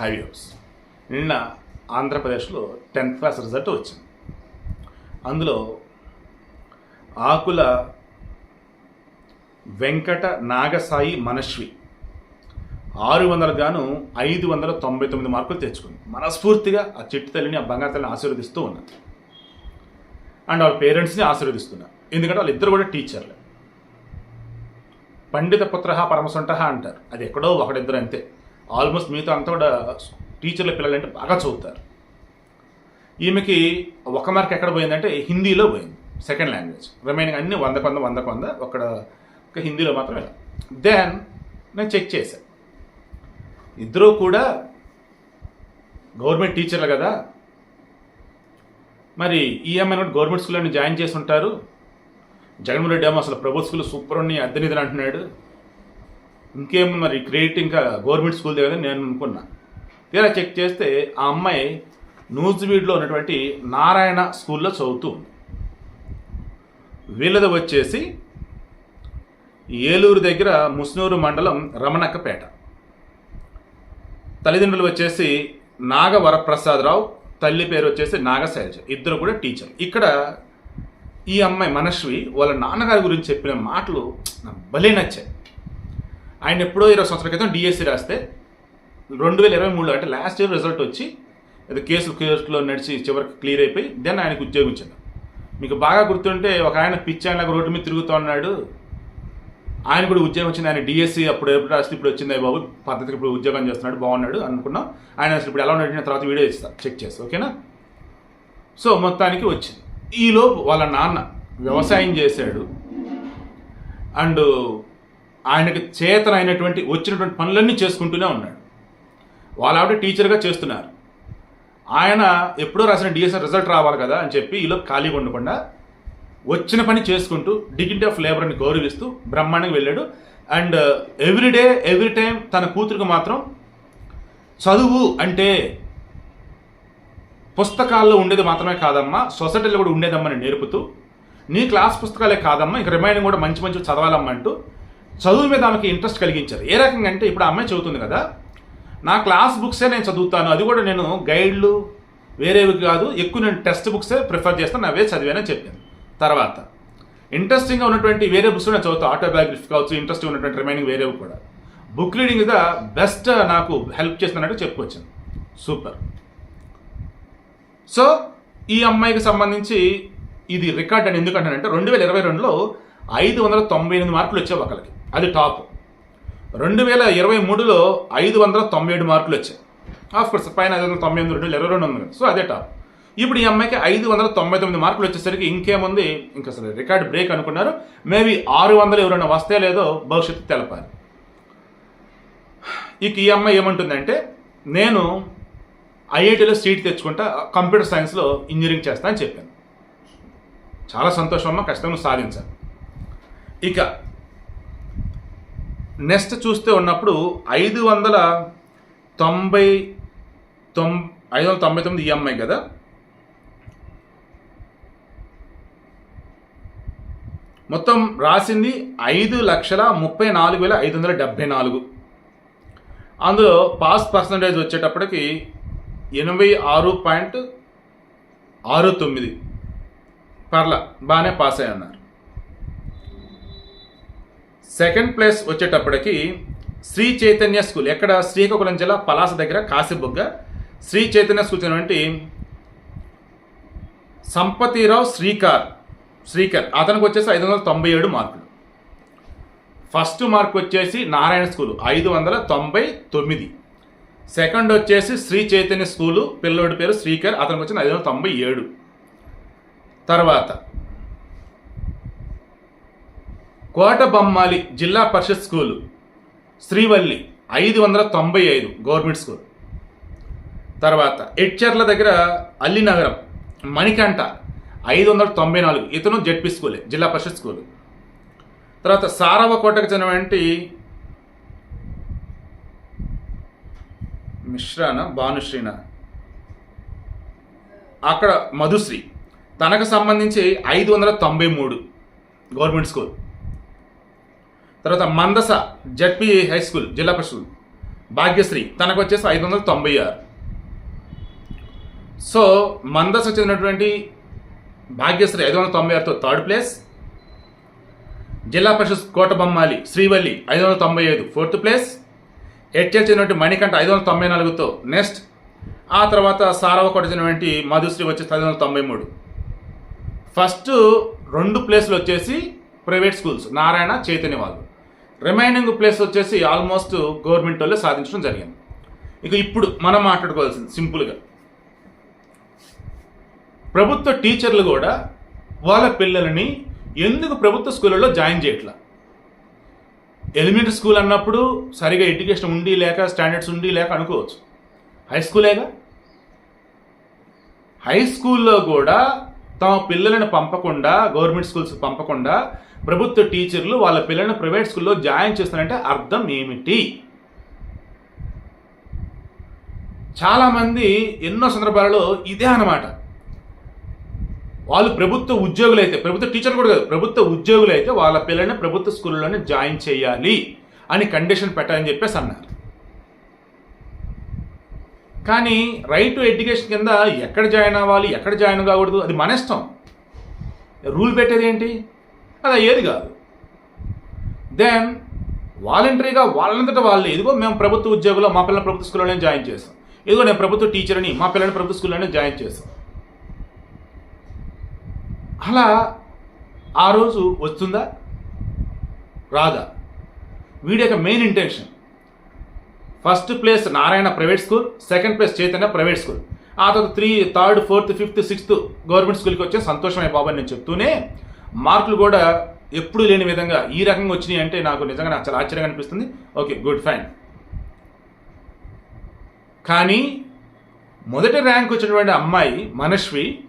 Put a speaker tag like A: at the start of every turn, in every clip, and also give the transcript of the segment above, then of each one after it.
A: Five years నిన్న ఆంధ్రప్రదేశ్లో tenth class result వచ్చింది. అందులో ఆకుల వెంకట నాగసాయి మనశ్వి ఆరు వందలు గాను ఐదు వందల తొంభై తొమ్మిది మార్కులు తెచ్చుకుంది. మనస్ఫూర్తిగా ఆ చిట్టు తల్లిని ఆ బంగారు తల్లిని ఆశీర్వదిస్తూ ఉన్నాను అండ్ వాళ్ళ పేరెంట్స్ని ఆశీర్వదిస్తున్నా. ఎందుకంటే వాళ్ళిద్దరు కూడా టీచర్లే. పండిత పుత్ర పరమసొంట అంటారు. అది ఎక్కడో ఒకడిద్దరు అంతే. ఆల్మోస్ట్ మిగతా అంతా కూడా టీచర్ల పిల్లలంటే బాగా చదువుతారు. ఈమెకి ఒక మార్క్ ఎక్కడ పోయిందంటే హిందీలో పోయింది సెకండ్ లాంగ్వేజ్ రిమైనింగ్ అన్ని వంద కొంద వంద ఒక్కడ ఒక హిందీలో మాత్రమే దెన్ నేను చెక్ చేశాను ఇద్దరూ కూడా గవర్నమెంట్ టీచర్లు కదా. మరి ఈఎంఐ కూడా గవర్నమెంట్ స్కూల్లో జాయిన్ చేసి ఉంటారు. జగన్మోహన్ రెడ్డి ఏమో అసలు ప్రభుత్వ స్కూల్ సూపర్ ఉన్నాయి అద్దెనిదని అంటున్నాడు. ఇంకేం మరి? క్రెడిట్ ఇంకా గవర్నమెంట్ స్కూల్ దగ్గర నేను అనుకున్నా. తీరా చెక్ చేస్తే ఆ అమ్మాయి నూజివీడ్లో ఉన్నటువంటి నారాయణ స్కూల్లో చదువుతూ ఉంది. వీళ్ళది వచ్చేసి ఏలూరు దగ్గర ముస్నూరు మండలం రమణక్కపేట. తల్లిదండ్రులు వచ్చేసి నాగ వరప్రసాదరావు తల్లి పేరు వచ్చేసి నాగశైలజ ఇద్దరు కూడా టీచర్ ఇక్కడ ఈ అమ్మాయి మనశ్వి వాళ్ళ నాన్నగారి గురించి చెప్పిన మాటలు నాకు భలే నచ్చాయి. ఆయన ఎప్పుడో ఇరవై సంవత్సరాల క్రితం డిఎస్సి రాస్తే రెండు వేల ఇరవై మూడులో అంటే లాస్ట్ ఇయర్ రిజల్ట్ వచ్చి అది కేసులు కేసులో నడిచి చివరికి క్లియర్ అయిపోయి దెన్ ఆయనకు ఉద్యోగం ఇచ్చింది మీకు బాగా గుర్తుంటే ఒక ఆయన పిచ్చి ఆయన రోడ్డు మీద తిరుగుతూ ఉన్నాడు. ఆయన కూడా ఉద్యోగం వచ్చింది. ఆయన డిఎస్సి అప్పుడు ఎప్పుడు రాస్తే ఇప్పుడు వచ్చింది. బాబు పద్ధతికి ఇప్పుడు ఉద్యోగం చేస్తున్నాడు బాగున్నాడు అనుకున్నాం. ఆయన అసలు ఇప్పుడు ఎలా ఉన్నాడు తర్వాత వీడియో ఇస్తాను చెక్ చేస్తా ఓకేనా? సో మొత్తానికి వచ్చింది. ఈలోపు వాళ్ళ నాన్న వ్యవసాయం చేశాడు. అండ్ ఆయనకి చేతనైనటువంటి వచ్చినటువంటి పనులన్నీ చేసుకుంటూనే ఉన్నాడు. వాళ్ళ ఆవిడ టీచర్గా చేస్తున్నారు. ఆయన ఎప్పుడో రాసిన డిఎస్ఆర్ రిజల్ట్ రావాలి కదా అని చెప్పి ఈలోపు ఖాళీగా ఉండకుండా వచ్చిన పని చేసుకుంటూ డిగ్నిటీ ఆఫ్ లేబర్ని గౌరవిస్తూ బ్రహ్మాండంగా వెళ్ళాడు. అండ్ ఎవ్రీడే ఎవ్రీ టైం తన కూతురికి మాత్రం చదువు అంటే పుస్తకాల్లో ఉండేది మాత్రమే కాదమ్మా సొసైటీలో కూడా ఉండేదమ్మని నేర్పుతూ నీ క్లాస్ పుస్తకాలే కాదమ్మా ఇక రిమైనింగ్ కూడా మంచి మంచి చదవాలమ్మ అంటూ చదువు మీద ఆమెకి ఇంట్రెస్ట్ కలిగించారు ఏ రకంగా అంటే ఇప్పుడు అమ్మాయి చదువుతుంది కదా నా క్లాస్ బుక్సే నేను చదువుతాను అది కూడా నేను గైడ్లు వేరేవి కాదు ఎక్కువ నేను టెక్స్ట్ బుక్సే ప్రిఫర్ చేస్తాను అవే చదివానని చెప్పింది. తర్వాత ఇంట్రెస్టింగ్గా ఉన్నటువంటి వేరే బుక్స్ నేను చదువుతాను ఆటోబయోగ్రఫీ కావచ్చు ఇంట్రెస్టింగ్ ఉన్నటువంటి రిమైనింగ్ వేరేవి కూడా. బుక్ రీడింగ్ ఇద బెస్ట్ నాకు హెల్ప్ చేస్తున్నట్టు చెప్పుకొచ్చింది సూపర్ సో ఈ అమ్మాయికి సంబంధించి ఇది రికార్డ్ అని ఎందుకంటానంటే రెండు వేల ఇరవై రెండులో ఐదు వందల తొంభై ఎనిమిది మార్కులు వచ్చాయి ఒకరికి అది టాప్. రెండు వేల ఇరవై మూడులో ఐదు వందల తొంభై ఏడు మార్కులు వచ్చాయి. ఆఫ్ కోర్స్ పైన ఐదు వందల తొంభై ఎనిమిది రెండు వేల ఇరవై రెండు ఉంది సో అదే టాప్. ఇప్పుడు ఈ అమ్మాయికి ఐదు వందల తొంభై తొమ్మిది మార్కులు వచ్చేసరికి ఇంకేముంది ఇంకా అసలు రికార్డ్ బ్రేక్ అనుకున్నారు. మేబీ ఆరు వందలు ఎవరైనా వస్తే లేదో భవిష్యత్తు తెలపాలి. ఇక ఈ అమ్మాయి ఏమంటుందంటే నేను ఐఐటీలో సీట్ తెచ్చుకుంటా కంప్యూటర్ సైన్స్లో ఇంజనీరింగ్ చేస్తా అని చెప్పాను. చాలా సంతోషం అమ్మ ఖచ్చితంగా సాధించాను ఇక నెక్స్ట్ చూస్తే ఉన్నప్పుడు ఐదు వందల తొంభై తొం ఐదు వందల తొంభై తొమ్మిది ఈఎంఐ కదా? మొత్తం రాసింది ఐదు లక్షల ముప్పై నాలుగు వేల ఐదు వందల డెబ్బై నాలుగు. అందులో పాస్ పర్సంటేజ్ వచ్చేటప్పటికి ఎనభై ఆరు పాయింట్ ఆరు తొమ్మిది. పర్ల బాగానే పాస్ అయ్యి అన్నారు. సెకండ్ ప్లేస్ వచ్చేటప్పటికి శ్రీ చైతన్య స్కూల్. ఎక్కడ? శ్రీకాకుళం జిల్లా పలాస దగ్గర కాశీబుగ్గ. శ్రీ చైతన్య స్కూల్ చెందినటువంటి సంపతిరావు శ్రీకార్. శ్రీకర్. అతనికి వచ్చేసి ఐదు వందల తొంభై ఏడు మార్కులు. ఫస్ట్ మార్క్ వచ్చేసి నారాయణ స్కూల్ ఐదు వందల తొంభై తొమ్మిది. సెకండ్ వచ్చేసి శ్రీ చైతన్య స్కూలు పిల్లోడి పేరు శ్రీకర్ అతనికి వచ్చిన ఐదు వందల తొంభై ఏడు. తర్వాత కోటబొమ్మాలి జిల్లా పరిషత్ స్కూలు శ్రీవల్లి ఐదు వందల తొంభై ఐదు గవర్నమెంట్ స్కూల్. తర్వాత ఎడ్చర్ల దగ్గర అల్లినగరం మణికంఠ ఐదు వందల తొంభై నాలుగు ఇతను జెడ్పీ స్కూలే జిల్లా పరిషత్ స్కూలు. తర్వాత సారవకోటకు చెందినటువంటి మిశ్రాన భానుశ్రీన? అక్కడ మధుశ్రీ. తనకు సంబంధించి ఐదు వందల తొంభై మూడు గవర్నమెంట్ స్కూల్. తర్వాత మందస జడ్పీ హై స్కూల్ జిల్లా పరిషత్. భాగ్యశ్రీ తనకు వచ్చేసి ఐదు వందల తొంభై ఆరు. సో మందస చెందినటువంటి భాగ్యశ్రీ ఐదు వందల తొంభై ఆరుతో థర్డ్ ప్లేస్. జిల్లా పరిషత్ కోటబొమ్మాలి శ్రీవల్లి ఐదు వందల తొంభై ఐదు ఫోర్త్ ప్లేస్. హెచ్ఎల్ చెందినటువంటి మణికంఠ ఐదు వందల తొంభై నాలుగుతో నెక్స్ట్. ఆ తర్వాత సారవకోట చెందినటువంటి మధుశ్రీ వచ్చేసి ఐదు వందల తొంభై మూడు. ఫస్ట్ రెండు ప్లేస్లు వచ్చేసి ప్రైవేట్ స్కూల్స్ నారాయణ చైతన్య వాళ్ళు. రిమైనింగ్ ప్లేస్ వచ్చేసి ఆల్మోస్ట్ గవర్నమెంట్ వాళ్ళే సాధించడం జరిగింది. ఇక ఇప్పుడు మనం మాట్లాడుకోవాల్సింది సింపుల్గా. ప్రభుత్వ టీచర్లు కూడా వాళ్ళ పిల్లలని ఎందుకు ప్రభుత్వ స్కూళ్ళలో జాయిన్ చేయట్లా? ఎలిమెంటరీ స్కూల్ అన్నప్పుడు సరిగా ఎడ్యుకేషన్ ఉండి లేక స్టాండర్డ్స్ ఉండి లేక అనుకోవచ్చు. హై స్కూలేగా హై స్కూల్లో కూడా తమ పిల్లలను పంపకుండా గవర్నమెంట్ స్కూల్స్ పంపకుండా ప్రభుత్వ టీచర్లు వాళ్ళ పిల్లలను ప్రైవేట్ స్కూల్లో జాయిన్ చేస్తారంటే అర్థం ఏమిటి? చాలామంది ఎన్నో సందర్భాలలో ఇదే అన్నమాట. వాళ్ళు ప్రభుత్వ ఉద్యోగులు అయితే ప్రభుత్వ టీచర్ కూడా కాదు ప్రభుత్వ ఉద్యోగులు అయితే వాళ్ళ పిల్లల్ని ప్రభుత్వ స్కూల్లోనే జాయిన్ చేయాలి అని కండిషన్ పెట్టాలని చెప్పేసి అన్నారు. కానీ రైట్ టు ఎడ్యుకేషన్ కింద ఎక్కడ జాయిన్ అవ్వాలి ఎక్కడ జాయిన్ కాకూడదు అది మన ఇష్టం. రూల్ పెట్టేది ఏంటి? అది అయ్యేది కాదు. దెన్ వాలంటరీగా వాళ్ళంతటా వాళ్ళు ఇదిగో మేము ప్రభుత్వ ఉద్యోగులు మా పిల్లల ప్రభుత్వ స్కూల్లోనే జాయిన్ చేస్తాం. ఇదిగో నేను ప్రభుత్వ టీచర్ని మా పిల్లల్ని ప్రభుత్వ స్కూల్లోనే జాయిన్ చేస్తాం. అలా ఆ రోజు వస్తుందా? రాదా. వీడి యొక్క main intention first place Narayana private school second place Chaitanya private school. ఆ తర్వాత three third fourth fifth sixth government స్కూల్కి వచ్చే సంతోషమే బాబు అని నేను చెప్తూనే మార్కులు కూడా ఎప్పుడు లేని విధంగా ఈ రకంగా వచ్చినాయి అంటే నాకు నిజంగా నాకు చాలా ఆశ్చర్యంగా అనిపిస్తుంది. Okay good fine. కానీ మొదటి ర్యాంక్ వచ్చినటువంటి అమ్మాయి మనశ్వి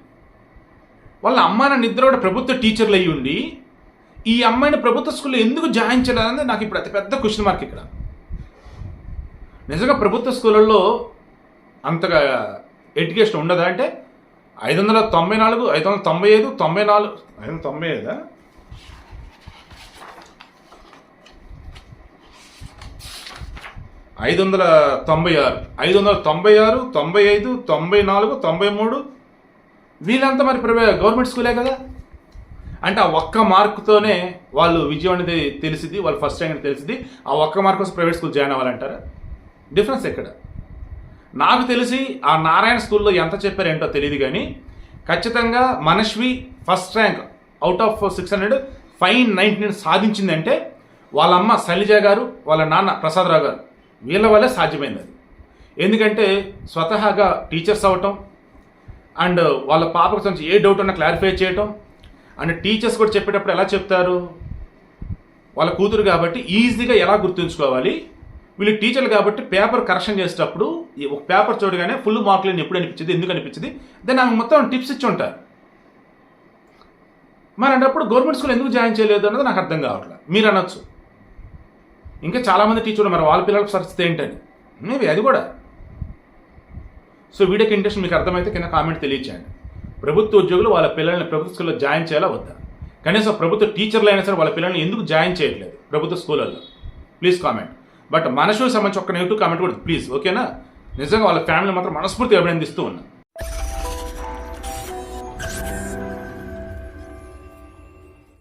A: వాళ్ళ అమ్మ నా నిద్ర కూడా ప్రభుత్వ టీచర్లు అయ్యి ఉండి ఈ అమ్మాయిని ప్రభుత్వ స్కూల్లో ఎందుకు జాయిన్ చేయాలనేది నాకు ఇప్పుడు అతి పెద్ద క్వశ్చన్ మార్క్ ఇక్కడ. నిజంగా ప్రభుత్వ స్కూళ్ళల్లో అంతగా ఎడ్యుకేషన్ ఉండదా అంటే ఐదు వందల తొంభై నాలుగు ఐదు వందల తొంభై ఐదు తొంభై నాలుగు. ఐదు వందల తొంభై ఐదా? ఐదు వందల తొంభై ఆరు. ఐదు వందల తొంభై ఆరు తొంభై ఐదు తొంభై నాలుగు తొంభై మూడు. వీళ్ళంతా మరి ప్రైవే గవర్నమెంట్ స్కూలే కదా? అంటే ఆ ఒక్క మార్కుతోనే వాళ్ళు విజయం అనేది తెలిసింది వాళ్ళు ఫస్ట్ ర్యాంక్ తెలిసింది ఆ ఒక్క మార్క్ కోసం ప్రైవేట్ స్కూల్ జాయిన్ అవ్వాలంటారా? డిఫరెన్స్ ఎక్కడ? నాకు తెలిసి ఆ నారాయణ స్కూల్లో ఎంత చెప్పారు ఏంటో తెలియదు కానీ ఖచ్చితంగా Manasvi first rank out of six hundred five ninety సాధించిందంటే వాళ్ళ అమ్మ శైలజ గారు వాళ్ళ నాన్న ప్రసాదరావు గారు వీళ్ళ వల్లే సాధ్యమైంది అది. ఎందుకంటే స్వతహాగా టీచర్స్ అవ్వటం అండ్ వాళ్ళ పాపకు సంబంధించి ఏ డౌట్ ఉన్నా క్లారిఫై చేయటం అండ్ టీచర్స్ కూడా చెప్పేటప్పుడు ఎలా చెప్తారు? వాళ్ళ కూతురు కాబట్టి ఈజీగా ఎలా గుర్తుంచుకోవాలి? వీళ్ళు టీచర్లు కాబట్టి పేపర్ కరెక్షన్ చేసేటప్పుడు ఈ ఒక పేపర్ చూడగానే ఫుల్ మార్కులు ఎప్పుడు అనిపించింది ఎందుకు అనిపించింది? దెన్ ఆమె మొత్తం టిప్స్ ఇచ్చి ఉంటారు. మరి అన్నప్పుడు గవర్నమెంట్ స్కూల్ ఎందుకు జాయిన్ చేయలేదు అన్నది నాకు అర్థం కావట్లేదు మీరు అనొచ్చు. ఇంకా చాలామంది టీచర్లు మరి వాళ్ళ పిల్లల పరిస్థితి ఏంటని? మేబీ అది కూడా. సో వీడియోకి ఇంట్రెస్ట్ మీకు అర్థమైతే కింద కామెంట్ తెలియచేయండి. ప్రభుత్వ ఉద్యోగులు వాళ్ళ పిల్లల్ని ప్రభుత్వ స్కూల్లో జాయిన్ చేయాలా వద్దా? కనీసం ప్రభుత్వ టీచర్లు అయినా సరే వాళ్ళ పిల్లల్ని ఎందుకు జాయిన్ చేయట్లేదు ప్రభుత్వ స్కూళ్ళల్లో ప్లీజ్ కామెంట్ బట్ మనసుకు సంబంధించి ఒక నెగిటివ్ కామెంట్ కూడా ప్లీజ్ ఓకేనా నిజంగా వాళ్ళ ఫ్యామిలీ మాత్రం మనస్ఫూర్తిగా అభినందిస్తూ ఉన్నా.